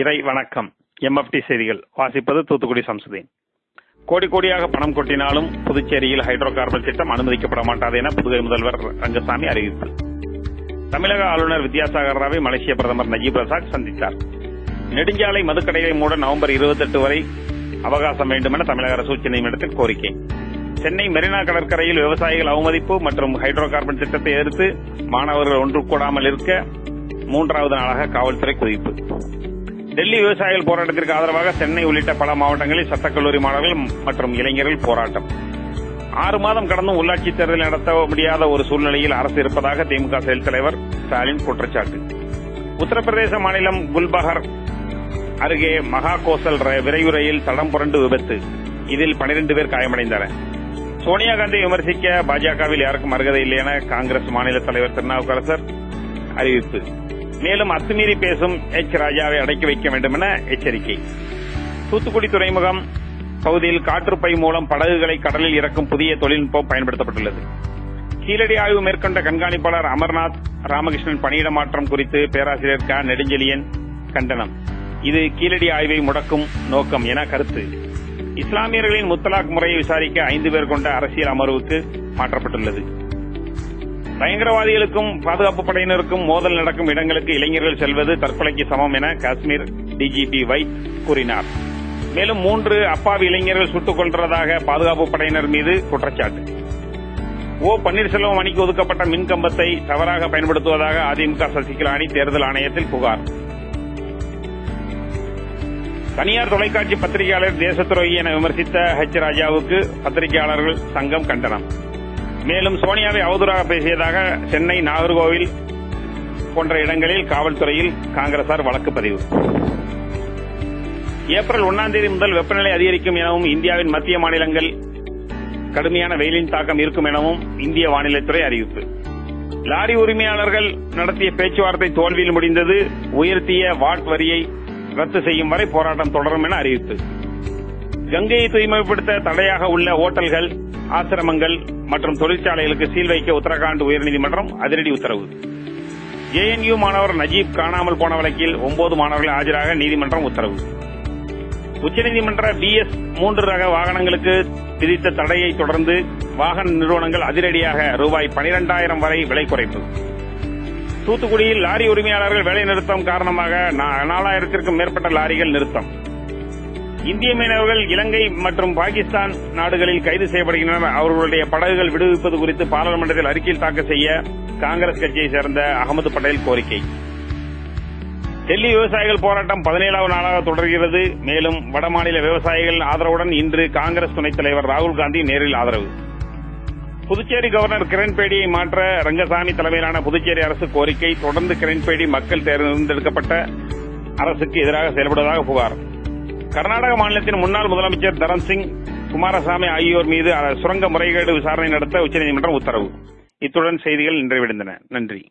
இறை வணக்கம். எம்எஃப்டி செய்திகள். வாசிப்பது தூத்துக்குடி சம்சுதீன். கோடி கோடியாக பணம் கொட்டினாலும் புதுச்சேரியில் ஹைட்ரோ கார்பன் திட்டம் அனுமதிக்கப்பட மாட்டாது என புதுவை முதல்வர் ரங்கசாமி அறிவிப்பு. தமிழக ஆளுநர் வித்யாசாகர் ராவை மலேசிய பிரதமர் நஜீப் ரசாக் சந்தித்தார். நெடுஞ்சாலை மதுக்கடைகளை மூட நவம்பர் 28 வரை அவகாசம் வேண்டும் என தமிழக அரசு உச்சநீதிமன்றத்தில் கோரிக்கை. சென்னை மெரினா கடற்கரையில் விவசாயிகள் அவமதிப்பு மற்றும் ஹைட்ரோ கார்பன் திட்டத்தை எதிர்த்து மாணவர்கள் ஒன்று கூடாமல் இருக்க மூன்றாவது நாளாக காவல்துறை குவிப்பு டெல்லி விவசாயிகள் போராட்டத்திற்கு ஆதரவாக சென்னை உள்ளிட்ட பல மாவட்டங்களில் சட்டக்கல்லூரி மாணவர்கள் மற்றும் இளைஞர்கள் போராட்டம். ஆறு மாதம் கடந்தும் உள்ளாட்சி தேர்தல் நடத்த முடியாத ஒரு சூழ்நிலையில் அரசு இருப்பதாக திமுக செயல் தலைவர் ஸ்டாலின் குற்றச்சாட்டு. உத்தரப்பிரதேச மாநிலம் குல்பஹர் அருகே மகா கோசல் ர- விரைவு ரயில் தடம் புரண்டு விபத்து. இதில் 12 பேர் காயமடைந்தனர். சோனியா காந்தியை விமர்சிக்க பாஜகவில் யாருக்கும் அருகதை இல்லை என காங்கிரஸ் மாநில தலைவர் திருநாவுக்கரசர் அறிவிப்பு. மேலும் அத்துமீறி பேசும் எச். ராஜாவை அடக்கி வைக்க வேண்டும் என எச்சரிக்கை. தூத்துக்குடி துறைமுகம் பகுதியில் காற்றுப்பை மூலம் படகுகளை கடலில் இறக்கும் புதிய தொழில்நுட்பம் பயன்படுத்தப்பட்டுள்ளது. கீழடி ஆய்வு மேற்கொண்ட கண்காணிப்பாளர் அமர்நாத் ராமகிருஷ்ணன் பணியிட மாற்றம் குறித்து பேராசிரியர் க. நெடுஞ்செழியன் கண்டனம். இது கீழடி ஆய்வை முடக்கும் நோக்கம் என கருத்து. இஸ்லாமியர்களின் முத்தலாக் முறையை விசாரிக்க ஐந்து பேர் கொண்ட அரசியல் அமர்வுக்கு மாற்றப்பட்டுள்ளது. பயங்கரவாதிகளுக்கும் பாதுகாப்பு படையினருக்கும் மோதல் நடக்கும் இடங்களுக்கு இளைஞர்கள் செல்வது தற்கொலைக்கு சமம் என காஷ்மீர் டிஜிபி வைத் கூறினார். மேலும் மூன்று அப்பாவி இளைஞர்கள் சுட்டுக் கொள்றதாக பாதுகாப்பு படையினர் மீது குற்றச்சாட்டு. ஓ பன்னீர்செல்வம் அணிக்கு ஒதுக்கப்பட்ட மின்கம்பத்தை தவறாக பயன்படுத்துவதாக அதிமுக சசிகலா அணி தேர்தல் ஆணையத்தில் புகார். தனியார் தொலைக்காட்சி பத்திரிகையாளர் தேச என விமர்சித்த ஹெச் ராஜாவுக்கு பத்திரிகையாளர்கள் சங்கம் கண்டனம். மேலும் சோனியாவை அவதூறாக பேசியதாக சென்னை நாகர்கோவில் போன்ற இடங்களில் காவல்துறையில் காங்கிரசார் வழக்கு பதிவு. ஏப்ரல் ஒன்னாம் தேதி முதல் வெப்பநிலை அதிகரிக்கும் எனவும் இந்தியாவின் மத்திய மாநிலங்கள் கடுமையான வெயிலின் தாக்கம் இருக்கும் எனவும் இந்திய வானிலைத்துறை அறிவிப்பு. லாரி உரிமையாளர்கள் நடத்திய பேச்சுவார்த்தை தோல்வியில் முடிந்தது உயர்த்திய வாட் வரியை ரத்து செய்யும் வரை போராட்டம் தொடரும் என அறிவிப்பு. கங்கையை தூய்மைப்படுத்த தடையாக உள்ள ஓட்டல்கள் ஆசிரமங்கள் மற்றும் தொழிற்சாலைகளுக்கு சீல் வைக்க உத்தரகாண்ட் உயர்நீதிமன்றம் அதிரடி உத்தரவு. ஜேஎன்யூ மாணவர் நஜீப் காணாமல் போன வழக்கில் ஒன்பது மாணவர்கள் ஆஜராக நீதிமன்றம் உத்தரவு. உச்சநீதிமன்ற பிஎஸ் மூன்று ரக வாகனங்களுக்கு விதித்த தடையை தொடர்ந்து வாகன நிறுவனங்கள் அதிரடியாக ரூபாய் 12000 வரை விலை குறைப்பு. தூத்துக்குடியில் லாரி உரிமையாளர்கள் வேலை நிறுத்தம் காரணமாக நா- நாலாயிரத்திற்கும் மேற்பட்ட லாரிகள் நிறுத்தம். இந்திய மீனவர்கள் இலங்கை மற்றும் பாகிஸ்தான் நாடுகளில் கைது செய்யப்படுகின்றனர். அவர்களுடைய படகுகள் விடுவிப்பது குறித்து பாராளுமன்றத்தில் அறிக்கையில் தாக்கல் செய்ய காங்கிரஸ் கட்சியை சேர்ந்த அகமது பட்டேல் கோரிக்கை. டெல்லி விவசாயிகள் போராட்டம் பதினேழாவது நாளாக தொடர்கிறது. மேலும் வடமாநில விவசாயிகள் ஆதரவுடன் இன்று காங்கிரஸ் துணைத் தலைவர் ராகுல் காந்தி நேரில் ஆதரவு. புதுச்சேரி கவர்னர் கிரண்பேடியை மாற்ற ரங்கசாமி தலைமையிலான புதுச்சேரி அரசு கோரிக்கை. தொடர்ந்து கிரண்பேடி மக்கள் தேர்ந்தெடுக்கப்பட்ட அரசுக்கு எதிராக செயல்படுவதாக புகார். கர்நாடக மாநிலத்தின் முன்னாள் முதலமைச்சர் தரன் சிங் குமாரசாமி ஆகியோர் மீது சுரங்க முறைகேடு விசாரணை நடத்த உச்சநீதிமன்றம் உத்தரவு. இத்துடன் செய்திகள் நிறைவடைந்தன நன்றி.